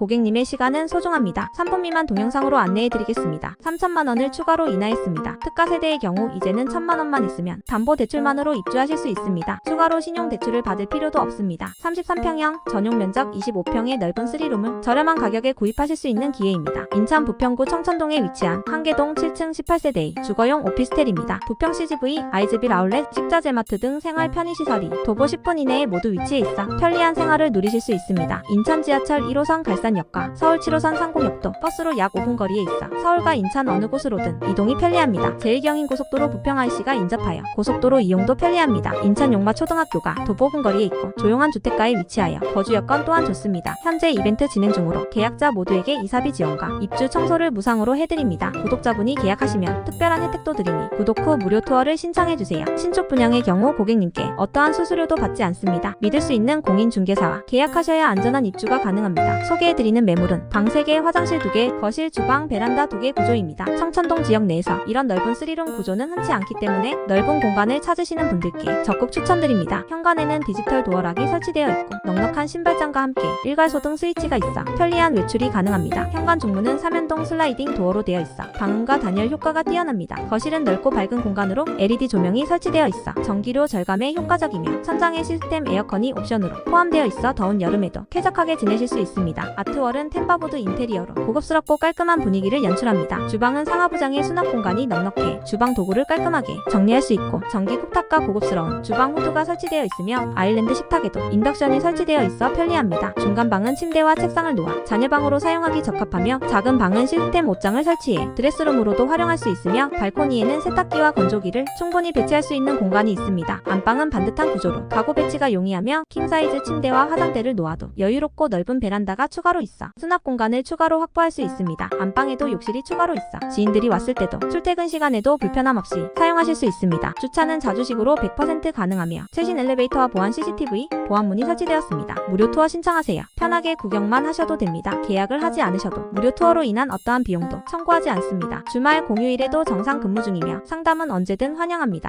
고객님의 시간은 소중합니다. 3분 미만 동영상으로 안내해드리겠습니다. 3천만 원을 추가로 인하했습니다. 특가 세대의 경우 이제는 1천만 원만 있으면 담보 대출만으로 입주하실 수 있습니다. 추가로 신용 대출을 받을 필요도 없습니다. 33평형 전용 면적 25평의 넓은 3룸을 저렴한 가격에 구입하실 수 있는 기회입니다. 인천 부평구 청천동에 위치한 한계동 7층 18세대의 주거용 오피스텔입니다. 부평 CGV, 아이즈빌 아울렛, 식자재마트 등 생활 편의시설이 도보 10분 이내에 모두 위치해 있어 편리한 생활을 누리실 수 있습니다. 인천 지하철 1호선 갈산 역과 서울 7호선 상공역도 버스로 약 5분 거리에 있어 서울과 인천 어느 곳으로든 이동이 편리합니다. 제1경인 고속도로 부평 IC가 인접하여 고속도로 이용도 편리합니다. 인천 용마 초등학교가 도보 분 거리에 있고 조용한 주택가에 위치하여 거주 여건 또한 좋습니다. 현재 이벤트 진행 중으로 계약자 모두에게 이사비 지원과 입주 청소를 무상으로 해드립니다. 구독자분이 계약하시면 특별한 혜택도 드리니 구독 후 무료 투어를 신청해주세요. 신축 분양의 경우 고객님께 어떠한 수수료도 받지 않습니다. 믿을 수 있는 공인중개사와 계약하셔야 안전한 입주가 가능합니다. 소개해드 리는 매물은 방 3개, 화장실 2개, 거실, 주방, 베란다 2개 구조입니다. 청천동 지역 내에서 이런 넓은 3룸 구조는 흔치 않기 때문에 넓은 공간을 찾으시는 분들께 적극 추천드립니다. 현관에는 디지털 도어락이 설치되어 있고 넉넉한 신발장과 함께 일괄소등 스위치가 있어 편리한 외출이 가능합니다. 현관 중문은 삼연동 슬라이딩 도어로 되어 있어 방음과 단열 효과가 뛰어납니다. 거실은 넓고 밝은 공간으로 LED 조명이 설치되어 있어 전기료 절감에 효과적이며 천장에 시스템 에어컨이 옵션으로 포함되어 있어 더운 여름에도 쾌적하게 지내실 수 있습니다. 아트월은 템바보드 인테리어로 고급스럽고 깔끔한 분위기를 연출합니다. 주방은 상하부장의 수납 공간이 넉넉해 주방 도구를 깔끔하게 정리할 수 있고 전기 쿡탑과 고급스러운 주방 후드가 설치되어 있으며 아일랜드 식탁에도 인덕션이 설치되어 있어 편리합니다. 중간 방은 침대와 책상을 놓아 자녀방으로 사용하기 적합하며 작은 방은 시스템 옷장을 설치해 드레 스룸으로도 활용할 수 있으며 발코니에는 세탁기와 건조기를 충분히 배치할 수 있는 공간이 있습니다. 안방은 반듯한 구조로 가구 배치가 용이하며 킹사이즈 침대와 화장대를 놓아도 여유롭고 넓은 베란다가 추가로 있어 수납 공간을 추가로 확보할 수 있습니다. 안방에도 욕실이 추가로 있어 지인들이 왔을 때도 출퇴근 시간에도 불편함 없이 사용하실 수 있습니다. 주차는 자주식으로 100% 가능하며 최신 엘리베이터와 보안 CCTV, 보안문이 설치되었습니다. 무료 투어 신청하세요. 편하게 구경만 하셔도 됩니다. 계약을 하지 않으셔도 무료 투어로 인한 어떠한 비용도 청구하지 않 습니다. 주말 공휴일에도 정상 근무 중이며 상담은 언제든 환영합니다.